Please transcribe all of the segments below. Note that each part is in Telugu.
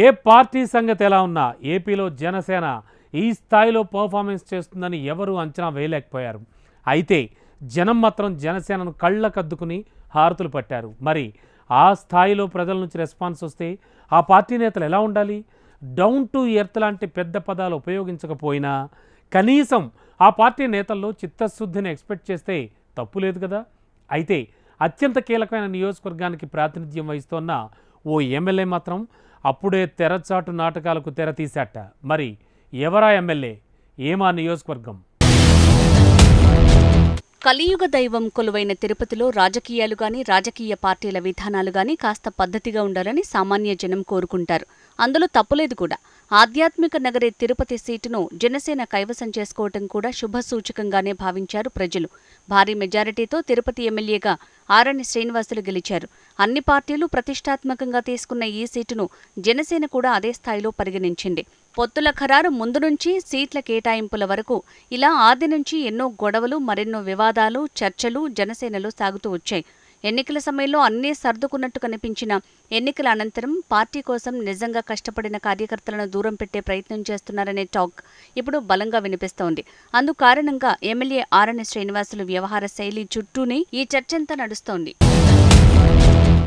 ఏ పార్టీ సంగతి ఎలా ఉన్నా ఏపీలో జనసేన ఈ స్థాయిలో పర్ఫార్మెన్స్ చేస్తుందని ఎవరూ అంచనా వేయలేకపోయారు. అయితే జనం మాత్రం జనసేనను కళ్ళకద్దుకుని హారతులు పట్టారు. మరి ఆ స్థాయిలో ప్రజల నుంచి రెస్పాన్స్ వస్తే ఆ పార్టీ నేతలు ఎలా ఉండాలి? డౌన్ టు ఎర్త్ లాంటి పెద్ద పదాలు ఉపయోగించకపోయినా కనీసం ఆ పార్టీ నేతల్లో చిత్తశుద్ధిని ఎక్స్పెక్ట్ చేస్తే తప్పు లేదు కదా? అయితే అత్యంత కీలకమైన నియోజకవర్గానికి ప్రాతినిధ్యం వహిస్తోన్న ఓ ఎమ్మెల్యే మాత్రం అప్పుడే తెరచాటు నాటకాలకు తెర తీశాట. మరి ఎవరా ఎమ్మెల్యే? ఏమా నియోజకవర్గం? కలియుగ దైవం కొలువైన తిరుపతిలో రాజకీయాలు గాని రాజకీయ పార్టీల విధానాలు గాని కాస్త పద్ధతిగా ఉండాలని సామాన్య జనం కోరుకుంటారు. అందులో తప్పులేదు కూడా. ఆధ్యాత్మిక నగరి తిరుపతి సీటును జనసేన కైవసం చేసుకోవటం కూడా శుభ సూచకంగానే భావించారు ప్రజలు. భారీ మెజారిటీతో తిరుపతి ఎమ్మెల్యేగా ఆరణి శ్రీనివాసులు గెలిచారు. అన్ని పార్టీలు ప్రతిష్టాత్మకంగా తీసుకున్న ఈ సీటును జనసేన కూడా అదే స్థాయిలో పరిగణించింది. పొత్తుల ఖరారు ముందు నుంచి సీట్ల కేటాయింపుల వరకు ఇలా ఆది నుంచి ఎన్నో గొడవలు మరెన్నో వివాదాలు చర్చలు జనసేనలో సాగుతూ వచ్చాయి. ఎన్నికల సమయంలో అన్నీ సర్దుకున్నట్టు కనిపించిన ఎన్నికల అనంతరం పార్టీ కోసం నిజంగా కష్టపడిన కార్యకర్తలను దూరం పెట్టే ప్రయత్నం చేస్తున్నారనే టాక్ ఇప్పుడు బలంగా వినిపిస్తోంది. అందు కారణంగా ఎమ్మెల్యే ఆర్ఎన్ శ్రీనివాసులు వ్యవహార శైలి చుట్టూనే ఈ చర్చంతా నడుస్తోంది.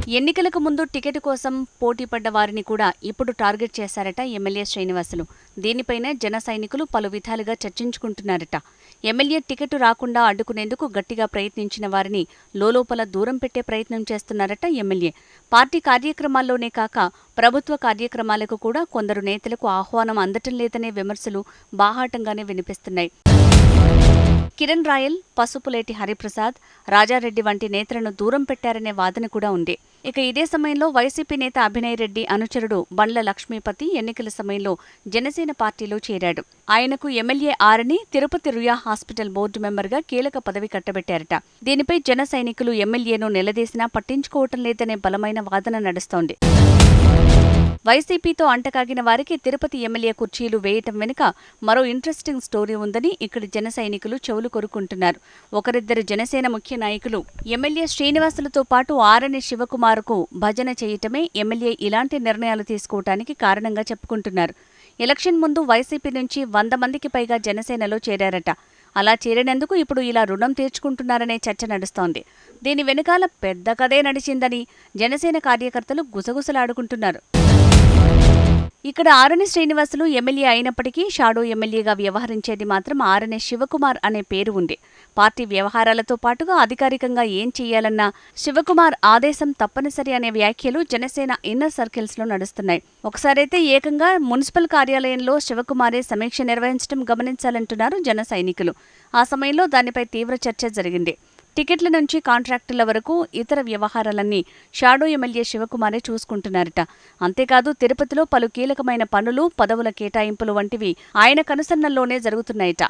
ఎన్నికలకు ముందు టికెట్ కోసం పోటీ పడ్డ వారిని కూడా ఇప్పుడు టార్గెట్ చేశారట ఎమ్మెల్యే శ్రీనివాసులు. దీనిపైనే జన సైనికులు పలు విధాలుగా చర్చించుకుంటున్నారట. ఎమ్మెల్యే టికెట్ రాకుండా అడ్డుకునేందుకు గట్టిగా ప్రయత్నించిన వారిని లోలోపల దూరం పెట్టే ప్రయత్నం చేస్తున్నారట ఎమ్మెల్యే. పార్టీ కార్యక్రమాల్లోనే కాక ప్రభుత్వ కార్యక్రమాలకు కూడా కొందరు నేతలకు ఆహ్వానం అందటం లేదనే విమర్శలు బాహాటంగానే వినిపిస్తున్నాయి. కిరణ్ రాయల్ పసుపులేటి హరిప్రసాద్ రాజారెడ్డి వంటి నేతలను దూరం పెట్టారనే వాదన కూడా ఉంది. ఇక ఇదే సమయంలో వైసీపీ నేత అభినయ్ రెడ్డి అనుచరుడు బండ్ల లక్ష్మీపతి ఎన్నికల సమయంలో జనసేన పార్టీలో చేరాడు. ఆయనకు ఎమ్మెల్యే ఆరని తిరుపతి రుయా హాస్పిటల్ బోర్డు మెంబర్గా కీలక పదవి కట్టబెట్టారట. దీనిపై జన సైనికులు ఎమ్మెల్యేను నిలదీసినా పట్టించుకోవటం లేదనే బలమైన వాదన నడుస్తోంది. వైసీపీతో అంటకాగిన వారికి తిరుపతి ఎమ్మెల్యే కుర్చీలు వేయటం వెనుక మరో ఇంట్రెస్టింగ్ స్టోరీ ఉందని ఇక్కడి జన సైనికులు చెవులు కొరుకుంటున్నారు. ఒకరిద్దరు జనసేన ముఖ్య నాయకులు ఎమ్మెల్యే శ్రీనివాసులతో పాటు ఆరణి శివకుమార్కు భజన చేయటమే ఎమ్మెల్యే ఇలాంటి నిర్ణయాలు తీసుకోవటానికి కారణంగా చెప్పుకుంటున్నారు. ఎలక్షన్ ముందు వైసీపీ నుంచి వంద మందికి పైగా జనసేనలో చేరారట. అలా చేరినందుకు ఇప్పుడు ఇలా రుణం తీర్చుకుంటున్నారనే చర్చ నడుస్తోంది. దీని వెనుకాల పెద్ద కథే నడిచిందని జనసేన కార్యకర్తలు గుసగుసలాడుకుంటున్నారు. ఇక్కడ ఆరణి శ్రీనివాసులు ఎమ్మెల్యే అయినప్పటికీ షాడో ఎమ్మెల్యేగా వ్యవహరించేది మాత్రం ఆరణి శివకుమార్ అనే పేరు ఉంది. పార్టీ వ్యవహారాలతో పాటుగా అధికారికంగా ఏం చేయాలన్నా శివకుమార్ ఆదేశం తప్పనిసరి అనే వ్యాఖ్యలు జనసేన ఇన్నర్ సర్కిల్స్లో నడుస్తున్నాయి. ఒకసారైతే ఏకంగా మున్సిపల్ కార్యాలయంలో శివకుమారే సమీక్ష నిర్వహించడం గమనించాలంటున్నారు జన సైనికులు. ఆ సమయంలో దానిపై తీవ్ర చర్చ జరిగింది. టికెట్ల నుంచి కాంట్రాక్టుల వరకు ఇతర వ్యవహారాలన్నీ షాడో ఎమ్మెల్యే శివకుమారే చూసుకుంటున్నారట. అంతేకాదు తిరుపతిలో పలు కీలకమైన పనులు పదవుల కేటాయింపులు వంటివి ఆయన కనుసన్నల్లోనే జరుగుతున్నాయట.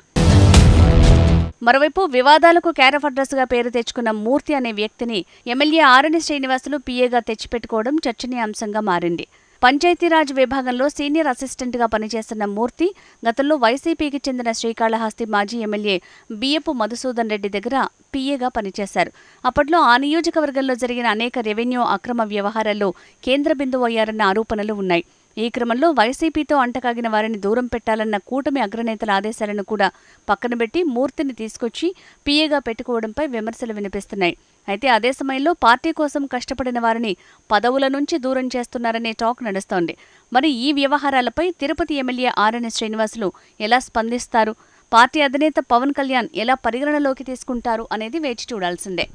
మరోవైపు వివాదాలకు క్యారఫ్ అడ్రస్గా పేరు తెచ్చుకున్న మూర్తి అనే వ్యక్తిని ఎమ్మెల్యే ఆరణి శ్రీనివాసులు పీఏగా తెచ్చిపెట్టుకోవడం చర్చనీయాంశంగా మారింది. పంచాయతీరాజ్ విభాగంలో సీనియర్ అసిస్టెంట్గా పనిచేస్తున్న మూర్తి గతంలో వైసీపీకి చెందిన శ్రీకాళహస్తి మాజీ ఎమ్మెల్యే బియ్యపు మధుసూదన్ రెడ్డి దగ్గర పీఏగా పనిచేశారు. అప్పట్లో ఆ నియోజకవర్గంలో జరిగిన అనేక రెవెన్యూ అక్రమ వ్యవహారాల్లో కేంద్ర బిందువు అయ్యారన్న ఆరోపణలు ఉన్నాయి. ఈ క్రమంలో వైసీపీతో అంటకాగిన వారిని దూరం పెట్టాలన్న కూటమి అగ్రనేతల ఆదేశాలను కూడా పక్కనబెట్టి మూర్తిని తీసుకొచ్చి పీఏగా పెట్టుకోవడంపై విమర్శలు వినిపిస్తున్నాయి. అయితే అదే సమయంలో పార్టీ కోసం కష్టపడిన వారిని పదవుల నుంచి దూరం చేస్తున్నారనే టాక్ నడుస్తోంది. మరి ఈ వ్యవహారాలపై తిరుపతి ఎమ్మెల్యే ఆర్ఎన్ శ్రీనివాసులు ఎలా స్పందిస్తారు? పార్టీ అధినేత పవన్ కళ్యాణ్ ఎలా పరిగణనలోకి తీసుకుంటారు అనేది వేచి చూడాల్సిందే.